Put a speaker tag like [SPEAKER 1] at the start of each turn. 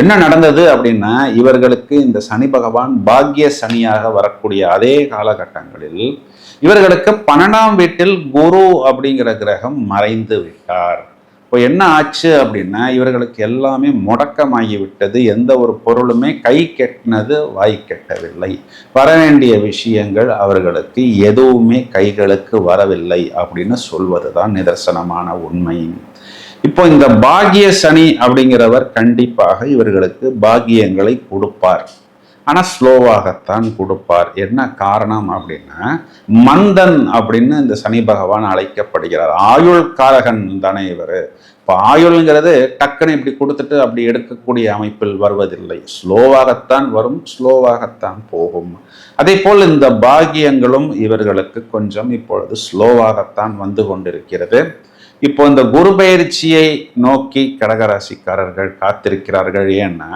[SPEAKER 1] என்ன நடந்தது அப்படின்னா இவர்களுக்கு இந்த சனி பகவான் பாக்ய சனியாக வரக்கூடிய அதே காலகட்டங்களில் இவர்களுக்கு பன்னெண்டாம் வீட்டில் குரு அப்படிங்கிற கிரகம் மறைந்து விட்டார். இப்போ என்ன ஆச்சு அப்படின்னா இவர்களுக்கு எல்லாமே முடக்கமாகி விட்டது எந்த ஒரு பொருளுமே கை கெட்டினது வாய் கெட்டவில்லை. வர வேண்டிய விஷயங்கள் அவர்களுக்கு எதுவுமே கைகளுக்கு வரவில்லை அப்படின்னு சொல்வது தான் நிதர்சனமான உண்மை. இப்போ இந்த பாகிய சனி அப்படிங்கிறவர் கண்டிப்பாக இவர்களுக்கு பாகியங்களை கொடுப்பார். ஆனால் ஸ்லோவாகத்தான் கொடுப்பார். என்ன காரணம் அப்படின்னா மந்தன் அப்படின்னு இந்த சனி பகவான் அழைக்கப்படுகிறார். ஆயுள் காரகன் தானே இவர். இப்போ ஆயுள்ங்கிறது டக்குன்னு இப்படி கொடுத்துட்டு அப்படி எடுக்கக்கூடிய அமைப்பில் வருவதில்லை. ஸ்லோவாகத்தான் வரும் ஸ்லோவாகத்தான் போகும். அதே போல் இந்த பாகியங்களும் இவர்களுக்கு கொஞ்சம் இப்பொழுது ஸ்லோவாகத்தான் வந்து கொண்டிருக்கிறது. இப்போ இந்த குரு பயிற்சியை நோக்கி கடகராசிக்காரர்கள் காத்திருக்கிறார்கள் ஏன்னா